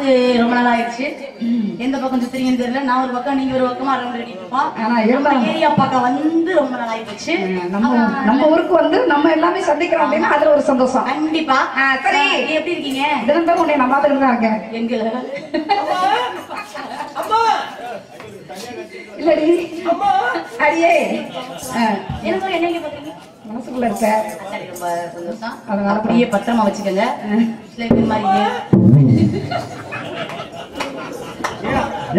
பார்த்து ரொம்ப நாள் ஆயிடுச்சு எந்த பக்கம் சுத்துறீங்கன்னு தெரியல. நான் ஒரு பக்கம் நீங்க ஒரு பக்கமா அடிட்டு இருக்கோம் ஆனா இருந்தாலும் ஏரியா பக்கம் வந்து ரொம்ப நாள் ஆகி போச்சு நம்ம நம்ம ஊருக்கு வந்து நம்ம எல்லாமே சந்திக்கிறோம் அப்படின்னா அதுல ஒரு சந்தோஷம். கண்டிப்பா. சரி. நீ எப்படி இருக்கீங்க? தினம் உன்னை நான் பார்த்துட்டு தான் இருக்கேன். எங்க? இல்லடி. அடியே. எனக்கு என்னைக்கு பாக்குறீங்க மனசுக்குள்ள இருக்க. சரி ரொம்ப சந்தோஷம். அதனால அப்படியே பத்திரமா வச்சுக்கோங்க. சில பேர் மாதிரி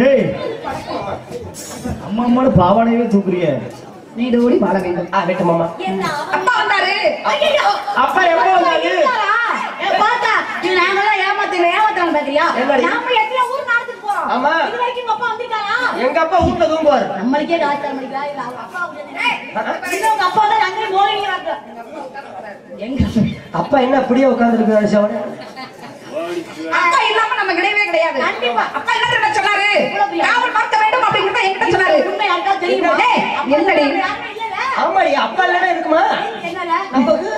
ஏய் அம்மா அம்மானு பாவாடையவே தூக்குறிய. நீடு ஓடி வாழ வேண்டும். ஆ வெட்டு மாமா. அப்பா வந்தாரு? அப்பா எப்போ வந்தாரு? பார்த்தா இது நாங்கெல்லாம் ஏமாத்துற ஏமாத்துறாங்க பாக்குறியா? நாம எத்தனை ஊர் நாடத்துக்கு போறோம். ஆமா. இது வரைக்கும் உங்க அப்பா வந்திருக்காரா? எங்க அப்பா வீட்டுல தூங்குவாரு. நம்மளுக்கே தர முடியல இல்ல அவங்க அப்பா இல்ல உங்க அப்பா தான் அங்கே மோகினியா எங்க அப்பா என்ன அப்படியே உட்காந்துருக்கு சவன் அப்பா இல்லாம நம்ம கிடையவே கிடையாது. கண்டிப்பா. அப்பா என்ன தெரியுமா சொன்னாரு? காவல் பார்க்க வேண்டும் அப்படிங்கிறத என்கிட்ட சொன்னாரு. உண்மை யாருக்கா தெரியுமா? என்னடி? ஆமாடி அப்பா இல்லைன்னா இருக்குமா? என்னடா? நமக்கு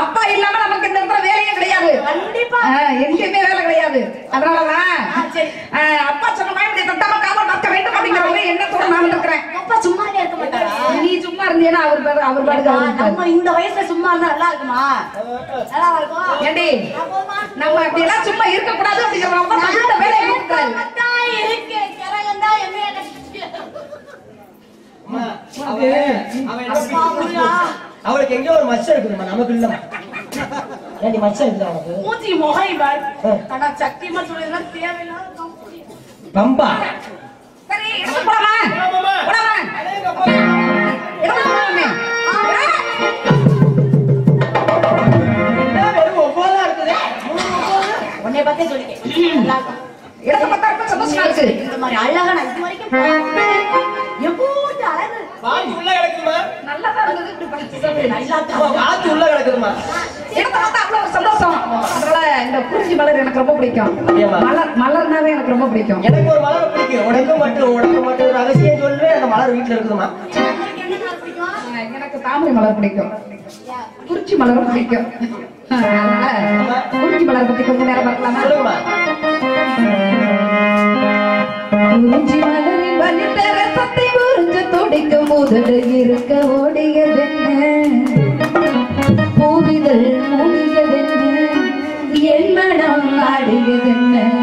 அப்பா இல்லாம நமக்கு இந்த இடத்துல வேலையே கிடையாது. கண்டிப்பா. எங்கேயுமே வேலை கிடையாது. அதனாலதான் அப்பா சொன்ன மாதிரி இப்படி தட்டாம காவல் பார்க்க வேண்டும் அப்படிங்கிற ஒரு எண்ணத்தோட நான் இருக்கிறேன் அப்பா சும்மாவே இருக்க மாட்டாரா? நீ சும்மா இருந்தீங்கன்னா அவர் பாரு, அவர் இருப்பாரு. நம்ம இந்த வயசுல சும்மா இருந்தா நல்லா இருக்குமா? நல்லா இருக்கும். ஏண்டி நம்ம அப்படி எல்லாம் சும்மா இருக்க கூடாது அப்படிங்கிற வேலையை கொடுத்தாரு நான் இருக்கு கிரகந்தா என்னைய கட்டிட்டு அம்மா, அவன் அவன் என்ன அப்பா, புரியா? அவளுக்கு எங்கேயோ ஒரு மச்சம் இருக்குதுமா நமக்கு இல்ல ஏண்டி மச்சம் இருக்குதா உனக்கு? மூஞ்சி முகை பார். ஆ. ஆனா சத்தியமா சொல்றதுலாம் தேவையில்லாத. பம்பா. சரி எடுத்து போலாமா போலாமா எடுத்து போலாமே என்ன வெறும் ஒவ்வொருதா இருக்குது? உன்னைய பார்த்தே சொல்லிட்டேன். நல்லா இருக்கும். எடுத்து பார்த்தா ரொம்ப சந்தோஷமா இருக்கு. இந்த மாதிரி அழகா நான் இது வரைக்கும் பார்த்தது. வாத்து உள்ள கிடக்குமா? நல்லதா இருந்தது. இப்படி உள்ள பார்த்தா அவ்வளவு ஒரு சந்தோஷம். அதனால இந்த குறிஞ்சி மலர் எனக்கு ரொம்ப பிடிக்கும்? மலர் மலர்னாவே எனக்கு ரொம்ப பிடிக்கும். எனக்கு ஒரு மலர் பிடிக்கும். உனக்கு மட்டும் உனக்கு மட்டும் ரகசியம் சொல்லுவேன் அந்த மலர் வீட்டுல இருக்குதுமா எனக்கு தாமரை மலர் பிடிக்கும். குறிச்சி மலரும் பிடிக்கும். குறிச்சி மலர் பத்தி கொஞ்ச நேரம் பார்க்கலாமா? மலரின் உறிஞ்ச துடிக்கும் உதடு இருக்க ஓடியதென்ன? பூவிதழ் மூடியதென்ன? என் மனம் ஆடியதென்ன?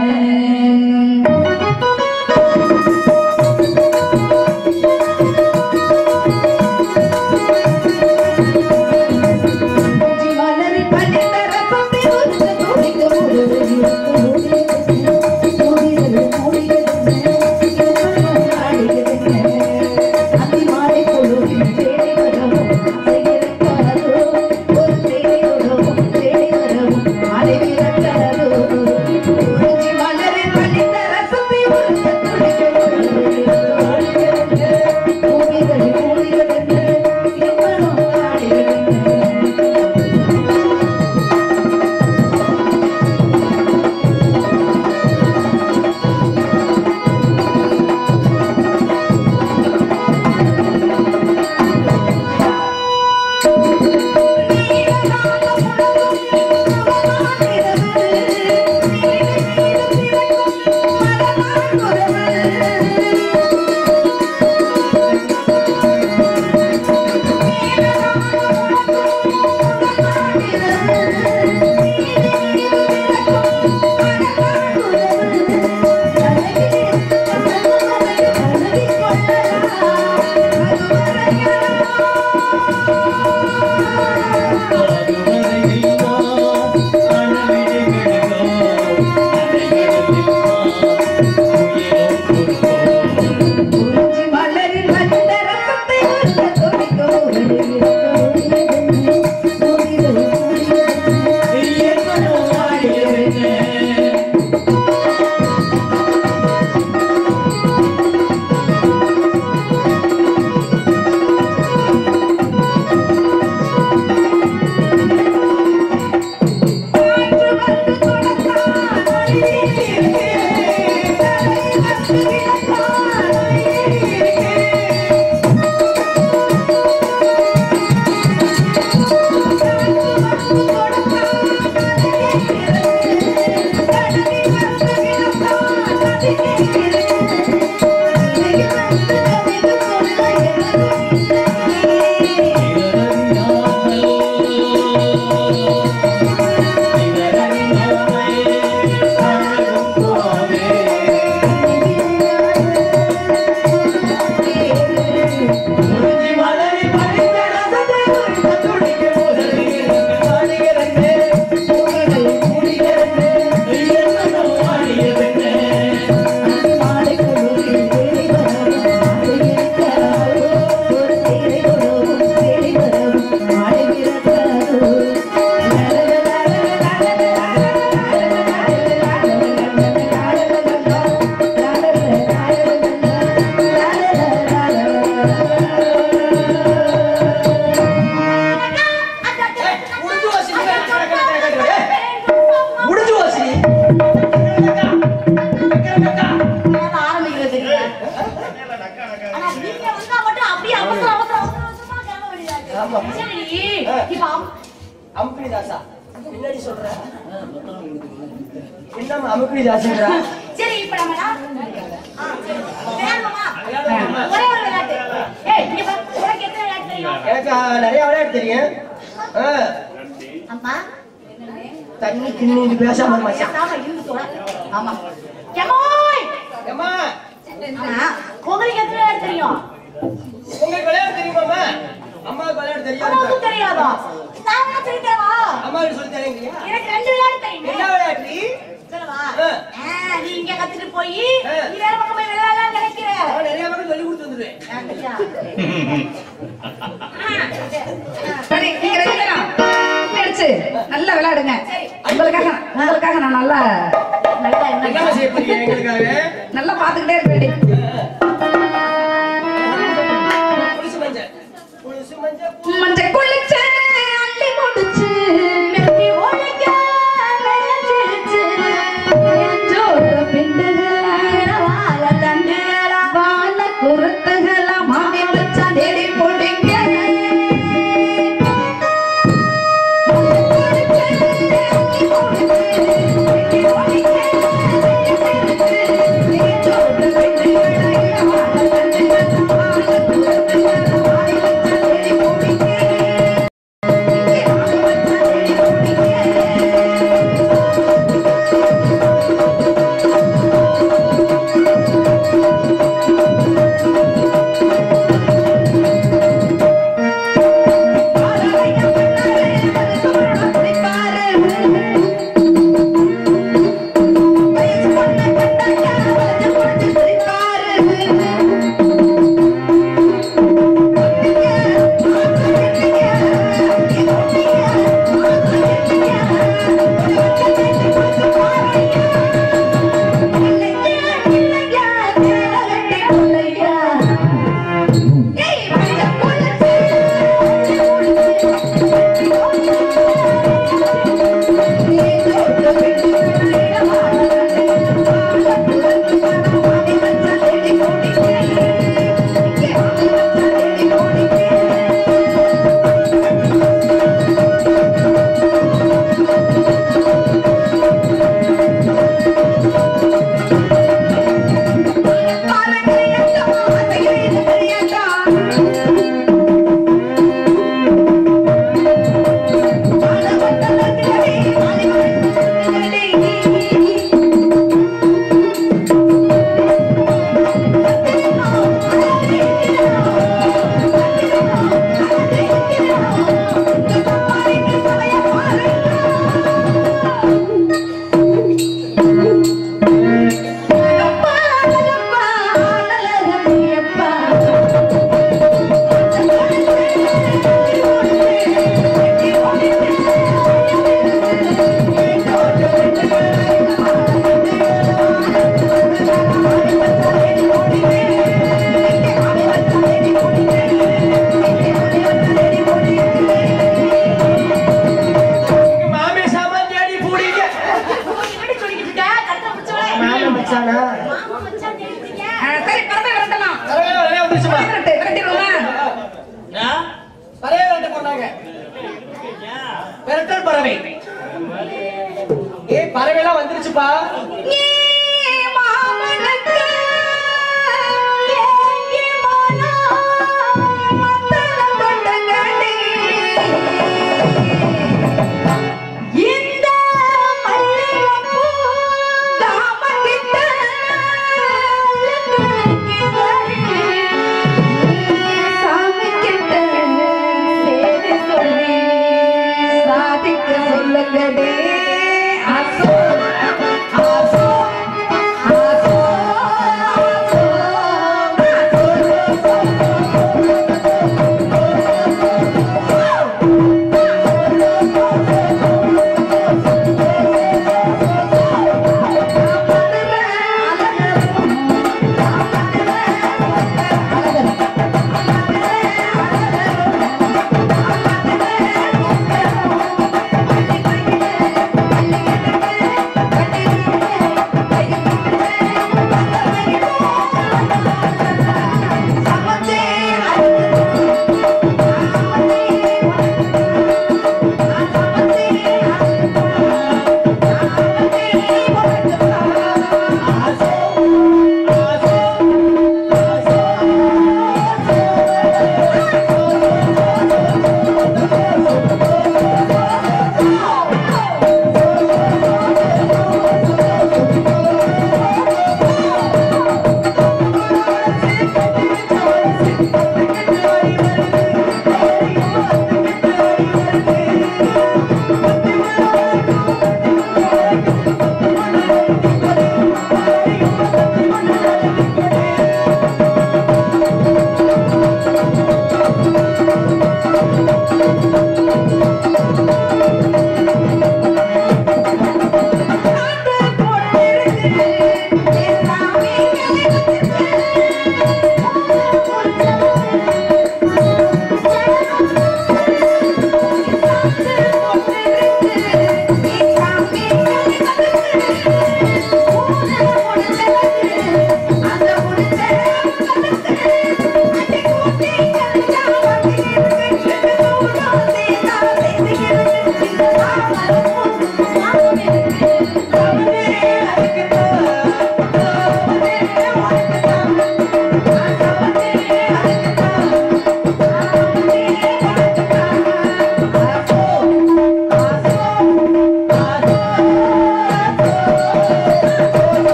நிறைய விளையாட தெரியும் தண்ணி கிண்ணி பேசாம ஆமா. உங்களுக்கு எத்தனை விளையாட தெரியும்? உங்களுக்கு விளையாட தெரியுமா அம்மாவுக்கு விளையாட தெரியாது? தெரியாதா? நான் சொல்லிட்டேவா அம்மாவுக்கு தெரியும். என்ன விளையாட்டு நீ இங்க கத்துட்டு போய் நீ வேற பக்கம் போய் வேலை கிடைக்கிற நிறைய பக்கம் சொல்லி கொடுத்து நல்லா விளையாடுங்க. உங்களுக்காக உங்களுக்காக நான் நல்லா நல்லா நல்லா பாத்துக்கிட்டே இருப்பேன்.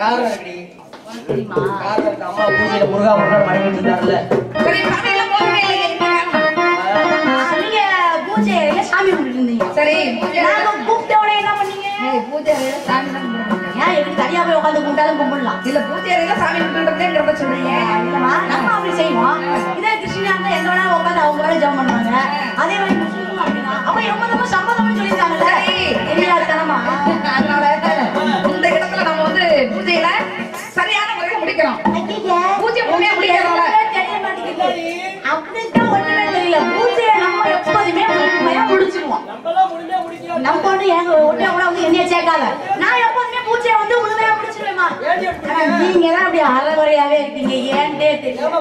காரணம் இருக்குடி. காரணம் இருக்கு. அம்மா பூஜையில முருகா முருகா இருந்தாருல்ல. சரி உடனே என்ன பண்ணீங்க? பூஜை சாமி. ஏன் எதுக்கு தனியா போய் உட்காந்து கும்பிட்டாலும் கும்பிடலாம். இல்ல பூஜை அறையில சாமி கும்பிடுறதுங்கிறத சொல்றீங்க. இல்லம்மா, நம்ம அப்படி செய்வோம். இதே கிருஷ்ணா இருந்தா எந்த வேணா உட்காந்து அவங்க வேலை ஜெபம் பண்ணுவாங்க. அதே மாதிரி முஸ்லீமும் அப்படிதான். அப்ப எவ்வளவு சம்மதம்னு சொல்லியிருக்காங்கல்ல. சரி. தெரியாதனமா அதனால இந்த பூஜையில சரியான முறையில முடிக்கிறோம் பூஜை தெரிய மாட்டேங்குது. அப்படித்தான் ஒண்ணுமே தெரியல. பூஜையை நம்ம எப்போதுமே உண்மையா முடிச்சிருவோம். நம்மளாம் முழுமையா முடிக்கிறோம். நம்ம ஒண்ணு எங்க ஒண்ணே கூட வந்து என்னைய சேர்க்காத. நான் எப்போதுமே பூஜையை வந்து முழுமையா முடிச்சிருவேமா நீங்க தான் அப்படி அறகுறையாவே இருக்கீங்க. ஏன்டே ஒரு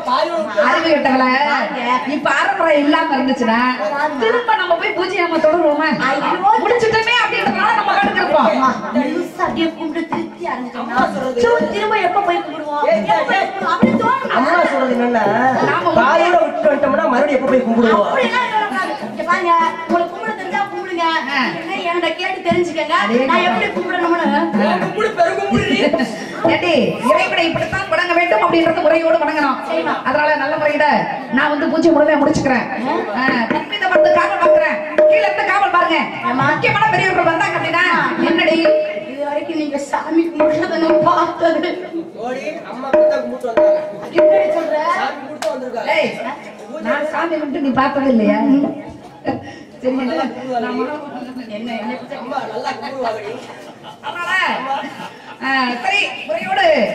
அறிவு கிட்டவள இப்ப அறப்பறை இல்லாம இருந்துச்சுன்னா திரும்ப நம்ம போய் பூஜையை நம்ம தொடருவோமா? ஐயோ. முடிச்சுட்டோமே அப்படின்றதுனால நம்ம முழுசா அப்படியே கும்பிட்டு சரி, திரும்ப எப்ப போய் கும்பிடுவோம்? அப்படி தோணும். அம்மா சொல்றது என்னன்னா? நாம பாதியோட விட்டுட்டு வந்துட்டோம்னா மறுபடியும் எப்ப போய் கும்பிடுவோம்? பாருங்க, உங்களுக்கு கும்பிட தெரிஞ்சா கும்பிடுங்க. என்கிட்ட கேட்டு தெரிஞ்சுக்கங்க. நான் எப்படி கும்பிடணும்னு. கும்பிடு பெருங்கும்பிடு ஏண்டி இறைவனை இப்படித்தான் வணங்க வேண்டும் அப்படின்றது முறையோடு வணங்கணும். அதனால நல்ல முறையில நான் வந்து பூஜை முழுமையா முடிச்சுக்கிறேன். வந்து காவல் பார்க்கிறேன் கீழ இருந்து காவல் பாருங்க. முக்கியமான பெரியவர்கள் வந்தாங்க அப்படின்னா என்னடி? வரைக்கும் நீங்க சாமி கும்பிடுறத நான் பார்த்தது. ஓடி அம்மா கிட்ட கும்பிட்டு வந்தாங்க. என்னடி சொல்ற? சாமி கும்பிட்டு வந்திருக்காங்க. ஏய், நான் சாமி கும்பிட்டு நீ பார்த்தது இல்லையா? சரி என்ன? என்ன அம்மா நல்லா கும்பிடுவாங்க. சரி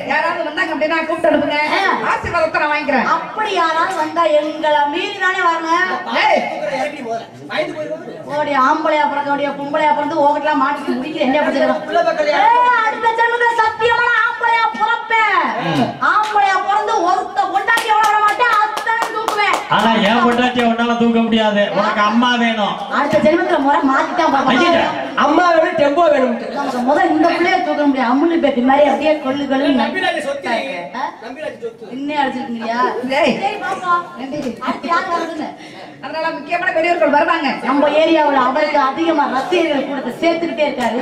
யாராவது வந்தாங்க அப்படின்னா கூப்பிட்டு அனுப்புங்க. ஆசீர்வாதத்தை நான் வாங்கிக்கிறேன். அப்படி யாராவது வந்தா எங்களை மீறி தானே ஓடி ஆம்பளையா பிறக்க ஓடிய பொம்பளையா பிறந்து ஓகெல்லாம் மாட்டி முடிக்கிற என்ன உள்ள பக்கம் ஏ, அடுத்த ஜென்மத்துல சத்தியமான ஆம்பளையா பிறப்பேன் ஆம்பளையா பிறந்து ஒருத்த கொண்டாட்டி எவ்வளவு வர மாட்டேன் அத்தனை தூக்குவேன் ஆனா என் பொண்டாட்டிய உன்னால தூக்க முடியாது உனக்கு அம்மா வேணும். அடுத்த ஜென்மத்துல முறை மாத்திட்டான். பாப்பா அம்மா வேணும். டெம்போ நமக்கு முதல் இந்த பிள்ளைய தூக்க முடியாது. அம்முலி பேத்தி மாதிரி அப்படியே கொள்ளு கொள்ளு இன்னே அடிச்சிருக்கீங்களா அதனால முக்கியமான பெரியவர்கள் வருவாங்க. நம்ம ஏரியாவுல அவருக்கு அதிகமா ரசிகர்கள் கூடத்தை சேர்த்துக்கிட்டே இருக்காரு.